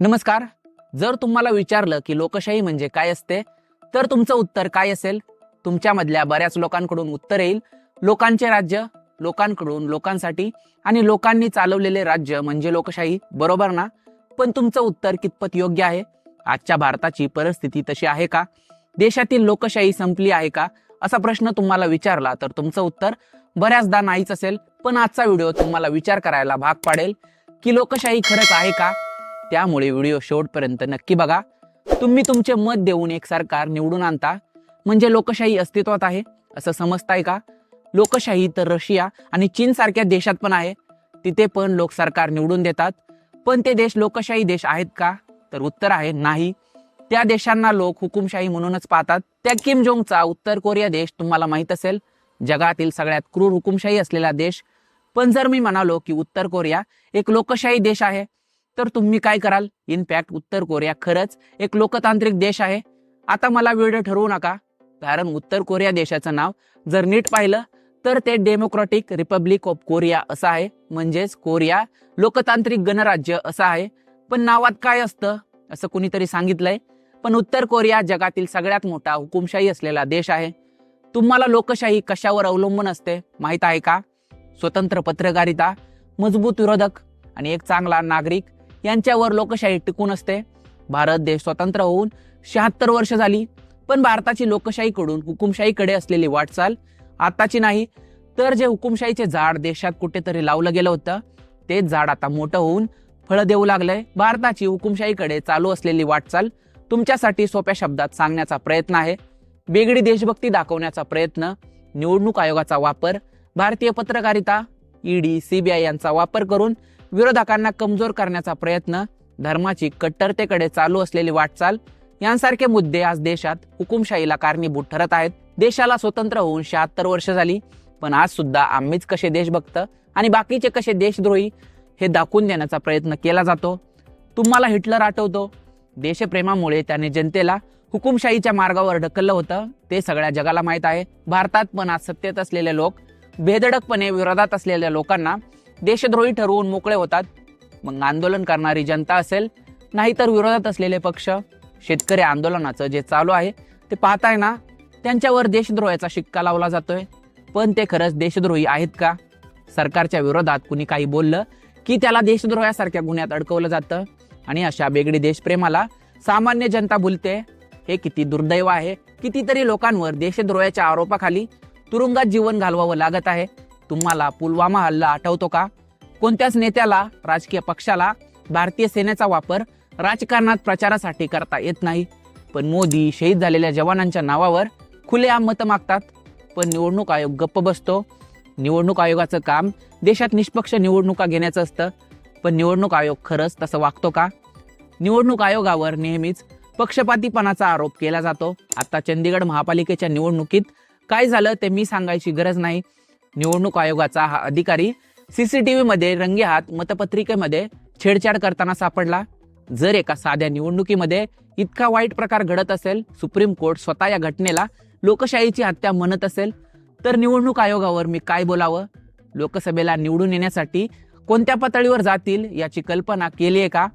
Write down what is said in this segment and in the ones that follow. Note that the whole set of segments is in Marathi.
नमस्कार. जर तुम्हाला विचारलं की लोकशाही म्हणजे काय असते तर तुमचं उत्तर काय असेल? तुमच्यामधल्या बऱ्याच लोकांकडून उत्तर येईल. लोकांचे राज्य लोकांकडून लोकांसाठी आणि लोकांनी चालवलेले राज्य म्हणजे लोकशाही. बरोबर ना? पण तुमचं उत्तर कितपत योग्य आहे? आजच्या भारताची परिस्थिती तशी आहे का? देशातील लोकशाही संपली आहे का? असा प्रश्न तुम्हाला विचारला तर तुमचं उत्तर बऱ्याचदा नाहीच असेल पण आजचा व्हिडिओ तुम्हाला विचार करायला भाग पाडेल की लोकशाही खरंच आहे का? त्यामुळे व्हिडिओ शेवटपर्यंत नक्की बघा. तुम्ही तुमचे मत देऊन एक सरकार निवडून आणता. म्हणजे लोकशाही अस्तित्वात आहे असं समजताय का? लोकशाही तर रशिया आणि चीन सारख्या देशात पण आहे. तिथे पण लोक सरकार निवडून देतात. पण ते देश लोकशाही देश आहेत का? तर उत्तर आहे नाही. त्या देशांना लोक हुकुमशाही म्हणूनच पाहतात. त्या किम जोंगचा उत्तर कोरिया देश तुम्हाला माहीत असेल. जगातील सगळ्यात क्रूर हुकुमशाही असलेला देश. पण जर मी म्हणालो की उत्तर कोरिया एक लोकशाही देश आहे तर तुम्ही काय कराल? इनफॅक्ट उत्तर कोरिया खरंच एक लोकतांत्रिक देश आहे. आता मला वेळ ठरवू नका कारण उत्तर कोरिया देशाचं नाव जर नीट पाहिलं तर ते डेमोक्रॅटिक रिपब्लिक ऑफ कोरिया असं आहे. म्हणजेच कोरिया लोकतांत्रिक गणराज्य असं आहे. पण नावात काय असतं? असं कुणीतरी सांगितलंय. पण उत्तर कोरिया जगातील सगळ्यात मोठा हुकुमशाही असलेला देश आहे. तुम्हाला लोकशाही कशावर अवलंबून असते माहीत आहे का? स्वतंत्र पत्रकारिता मजबूत विरोधक आणि एक चांगला नागरिक यांच्यावर लोकशाही टिकून असते. भारत देश स्वतंत्र होऊन शहात्तर वर्ष झाली. पण भारताची लोकशाहीकडून हुकुमशाहीकडे असलेली वाटचाल आताची नाही. तर जे हुकुमशाहीचे झाड देशात कुठेतरी लावलं गेलं होतं तेच झाड आता मोठं होऊन फळं देऊ लागलंय. भारताची हुकुमशाहीकडे चालू असलेली वाटचाल तुमच्यासाठी सोप्या शब्दात सांगण्याचा प्रयत्न आहे. वेगळी देशभक्ती दाखवण्याचा प्रयत्न निवडणूक आयोगाचा वापर भारतीय पत्रकारिता ईडी सीबीआय यांचा वापर करून विरोधकांना कमजोर करण्याचा प्रयत्न धर्माची कट्टरतेकडे चालू असलेली वाटचाल यांसारखे मुद्दे आज देशात हुकुमशाहीला कारणीभूत ठरत आहेत. देशाला स्वतंत्र होऊन शहात्तर वर्ष झाली पण आज सुद्धा आम्हीच कसे देशभक्त आणि बाकीचे कसे देशद्रोही हे दाखवून देण्याचा प्रयत्न केला जातो. तुम्हाला हिटलर आठवतो? देशप्रेमामुळे त्याने जनतेला हुकुमशाहीच्या मार्गावर ढकललं होतं. ते सगळ्या जगाला माहीत आहे. भारतात पण आज सत्तेत असलेले लोक बेधडकपणे विरोधात असलेल्या लोकांना देशद्रोही ठरवून मोकळे होतात. मग आंदोलन करणारी जनता असेल नाहीतर विरोधात असलेले पक्ष शेतकरी आंदोलनाचं जे चालू आहे ते पाहताय ना त्यांच्यावर देशद्रोहाचा शिक्का लावला जातोय. पण ते खरंच देशद्रोही आहेत का? सरकारच्या विरोधात कुणी काही बोललं की त्याला देशद्रोहासारख्या गुन्ह्यात अडकवलं जातं? आणि अशा बेगडी देशप्रेमाला सामान्य जनता भुलते. हे किती दुर्दैव आहे. कितीतरी लोकांवर देशद्रोहाच्या आरोपाखाली तुरुंगात जीवन घालवावं लागत आहे. तुम्हाला पुलवामा हल्ला आठवतो का? कोणत्याच नेत्याला राजकीय पक्षाला भारतीय सेनेचा वापर राजकारणात प्रचारासाठी करता येत नाही. पण मोदी शहीद झालेल्या जवानांच्या नावावर खुलेआम मतं मागतात. पण निवडणूक आयोग गप्प बसतो. निवडणूक आयोगाचं काम देशात निष्पक्ष निवडणुका घेण्याचं असतं. पण निवडणूक आयोग खरंच तसं वागतो का? निवडणूक आयोगावर नेहमीच पक्षपातीपणाचा आरोप केला जातो. आता चंदीगड महापालिकेच्या निवडणुकीत काय झालं ते मी सांगायची गरज नाही. निवडणूक आयोगाचा हा अधिकारी सीसीटीव्ही मध्ये रंगेहात मतपत्रिकेमध्ये छेडछाड करताना सापडला. जर एका साध्या निवडणुकीमध्ये इतका वाईट प्रकार घडत असेल सुप्रीम कोर्ट स्वतः या घटनेला लोकशाहीची हत्या म्हणत असेल तर निवडणूक आयोगावर मी काय बोलावं? लोकसभेला निवडून येण्यासाठी कोणत्या पातळीवर जातील याची कल्पना केली आहे का?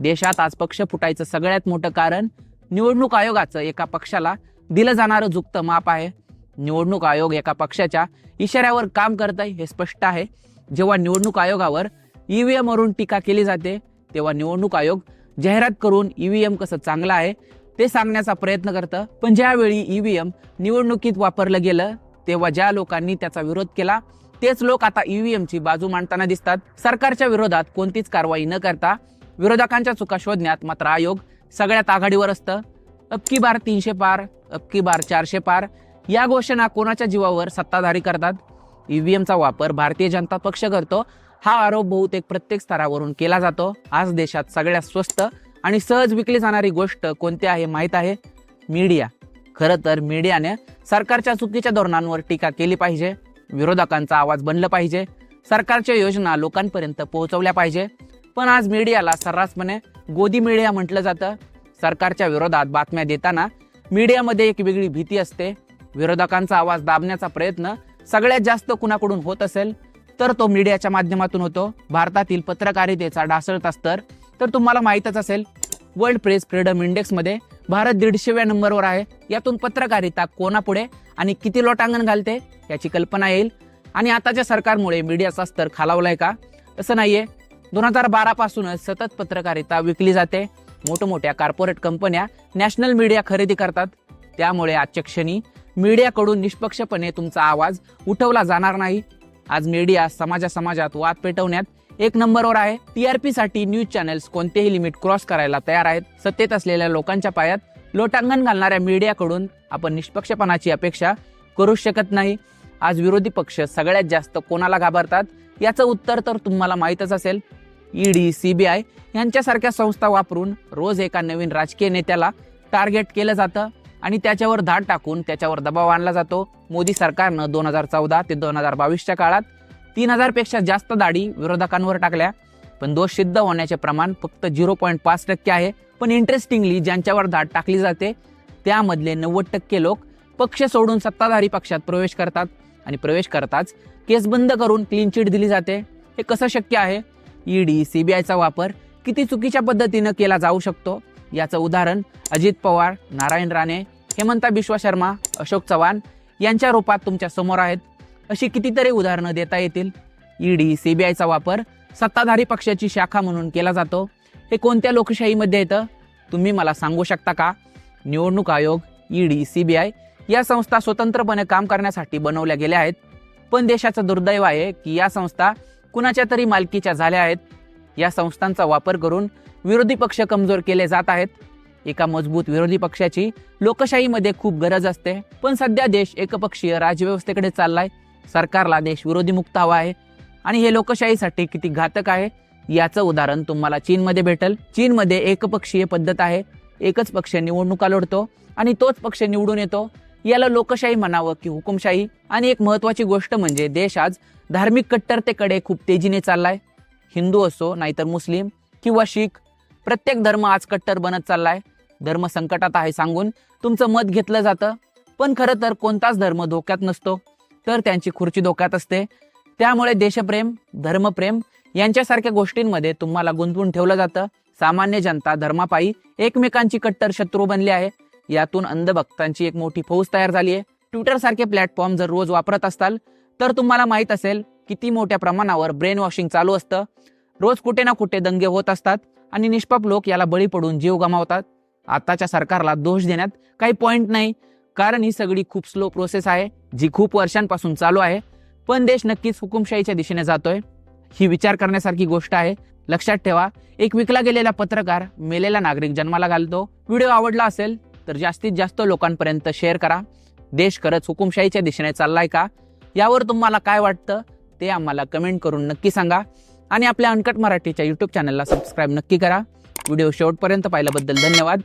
देशात आज पक्ष फुटायचं सगळ्यात मोठं कारण निवडणूक आयोगाचं एका पक्षाला दिलं जाणारं झुकतं माप आहे. निवडणूक आयोग एका पक्षाच्या इशाऱ्यावर काम करत आहे हे स्पष्ट आहे. जेव्हा निवडणूक आयोगावर ईव्हीएम वरून टीका केली जाते तेव्हा निवडणूक आयोग जाहिरात करून ईव्हीएम कसं चांगलं आहे ते सांगण्याचा प्रयत्न करतं. पण ज्यावेळी ईव्हीएम निवडणुकीत वापरलं गेलं तेव्हा ज्या लोकांनी त्याचा विरोध केला तेच लोक आता ईव्हीएमची बाजू मांडताना दिसतात. सरकारच्या विरोधात कोणतीच कारवाई न करता विरोधकांच्या चुका शोधण्यात मात्र आयोग सगळ्यात आघाडीवर असतं. अबकी बार तीनशे पार अबकी बार चारशे पार या घोषणा कोणाच्या जीवावर सत्ताधारी करतात? ईव्हीएमचा वापर भारतीय जनता पक्ष करतो. हा आरोप बहुतेक प्रत्येक स्तरावरून केला जातो. आज देशात सगळ्यात स्वस्त आणि सहज विकली जाणारी गोष्ट कोणती आहे माहीत आहे? मीडिया. खरं तर मीडियाने सरकारच्या चुकीच्या धोरणांवर टीका केली पाहिजे. विरोधकांचा आवाज बनलं पाहिजे. सरकारच्या योजना लोकांपर्यंत पोहोचवल्या पाहिजे. पण आज मीडियाला सर्रासपणे गोदी मीडिया म्हटलं जातं. सरकारच्या विरोधात बातम्या देताना मीडियामध्ये एक वेगळी भीती असते. विरोधकांचा आवाज दाबण्याचा प्रयत्न सगळ्यात जास्त कुणाकडून होत असेल? तर तो मीडियाच्या माध्यमातून होतो. भारतातील पत्रकारितेचा ढासळता स्तर. तर तुम्हाला माहीतच असेल वर्ल्ड प्रेस फ्रीडम इंडेक्समध्ये भारत दीडशेव्या नंबरवर आहे. यातून पत्रकारिता कोणापुढे आणि किती लोटांगण घालते याची कल्पना येईल. आणि आताच्या सरकारमुळे मीडियाचा स्तर खालावलाय का? तसं नाहीये. दोन हजार बारा पासूनच सतत पत्रकारिता विकली जाते. मोठमोठ्या कॉर्पोरेट कंपन्या नॅशनल मीडिया खरेदी करतात. त्यामुळे आजच्या क्षणी मीडियाकडून निष्पक्षपणे तुमचा आवाज उठवला जाणार नाही. आज मीडिया समाजा समाजात वाद पेटवण्यात एक नंबरवर आहे. टीआरपी साठी न्यूज चॅनल्स कोणतेही लिमिट क्रॉस करायला तयार आहेत. सत्तेत असलेल्या लोकांच्या पायात लोटांगण घालणाऱ्या मीडियाकडून आपण निष्पक्षपणाची अपेक्षा करू शकत नाही. आज विरोधी पक्ष सगळ्यात जास्त कोणाला घाबरतात? याचं उत्तर तर तुम्हाला माहीतच असेल. ईडी सीबीआय यांच्यासारख्या संस्था वापरून रोज एका नवीन राजकीय नेत्याला टार्गेट केलं जातं. आणि त्याच्यावर धाड टाकून त्याच्यावर दबाव आणला जातो. मोदी सरकारनं दोन हजार चौदा ते दोन हजार बावीसच्या काळात तीन हजारपेक्षा जास्त दाढी विरोधकांवर टाकल्या. पण दोष सिद्ध होण्याचे प्रमाण फक्त झिरो पॉईंट पाच टक्के आहे. पण इंटरेस्टिंगली ज्यांच्यावर धाड टाकली जाते त्यामधले नव्वद टक्के लोक पक्ष सोडून सत्ताधारी पक्षात प्रवेश करतात. आणि प्रवेश करताच केस बंद करून क्लीन चिट दिली जाते. हे कसं शक्य आहे? ईडी सीबीआयचा वापर किती चुकीच्या पद्धतीनं केला जाऊ शकतो? याचं उदाहरण अजित पवार नारायण राणे हेमंता बिश्वा शर्मा अशोक चव्हाण यांच्या रूपात तुमच्यासमोर आहेत. अशी कितीतरी उदाहरणं देता येतील. ईडी सीबीआयचा वापर सत्ताधारी पक्षाची शाखा म्हणून केला जातो. हे कोणत्या लोकशाहीमध्ये येतं? तुम्ही मला सांगू शकता का? निवडणूक आयोग ईडी सीबीआय या संस्था स्वतंत्रपणे काम करण्यासाठी बनवल्या गेल्या आहेत. पण देशाचं दुर्दैव आहे की या संस्था कुणाच्या तरी मालकीच्या झाल्या आहेत. या संस्थांचा वापर करून विरोधी पक्ष कमजोर केले जात आहेत. एका मजबूत विरोधी पक्षाची लोकशाहीमध्ये खूप गरज असते. पण सध्या देश एकपक्षीय राजव्यवस्थेकडे चाललाय. सरकारला देश विरोधी मुक्त हवा आहे. आणि हे लोकशाहीसाठी किती घातक आहे याचं उदाहरण तुम्हाला चीनमध्ये भेटेल. चीनमध्ये एकपक्षीय पद्धत आहे. एकच पक्ष निवडणुका लढतो आणि तोच पक्ष निवडून येतो. याला लोकशाही म्हणावं की हुकुमशाही. आणि एक महत्वाची गोष्ट म्हणजे देश आज धार्मिक कट्टरतेकडे खूप तेजीने चाललाय. हिंदू असो नाहीतर मुस्लिम किंवा शीख प्रत्येक धर्म आज कट्टर बनत चाललाय. धर्म संकटात आहे सांगून तुमचं मत घेतलं जातं. पण खरं तर कोणताच धर्म धोक्यात नसतो. तर त्यांची खुर्ची धोक्यात असते. त्यामुळे देशप्रेम धर्मप्रेम यांच्यासारख्या गोष्टींमध्ये तुम्हाला गुंतवून ठेवलं जातं. सामान्य जनता धर्मापायी एकमेकांची कट्टर शत्रू बनली आहे. यातून अंधभक्तांची एक मोठी फौज तयार झाली आहे. ट्विटर सारखे प्लॅटफॉर्म जर रोज वापरत असाल तर तुम्हाला माहीत असेल किती मोठ्या प्रमाणावर ब्रेन वॉशिंग चालू असतं. रोज कुठे ना कुठे दंगे होत असतात आणि निष्पाप लोक याला बळी पडून जीव गमावतात. आताच्या सरकारला दोष देण्यात काही पॉईंट नाही. कारण ही सगळी खूप स्लो प्रोसेस आहे जी खूप वर्षांपासून चालू आहे. पण देश नक्कीच हुकुमशाहीच्या दिशेने जातोय. ही विचार करण्यासारखी गोष्ट आहे. लक्षात ठेवा एक विकला गेलेला पत्रकार मेलेला नागरिक जन्माला घालतो. व्हिडिओ आवडला असेल तर जास्तीत जास्त लोकांपर्यंत शेअर करा. देश खरंच हुकुमशाहीच्या दिशेने चाललाय का? यावर तुम्हाला काय वाटतं? ते आम्हाला कमेंट करून नक्की सांगा. आणि आपल्या अनकट मराठीच्या यूट्यूब चॅनलला सबस्क्राईब नक्की करा. व्हिडिओ शेवटपर्यंत पाहिल्याबद्दल धन्यवाद.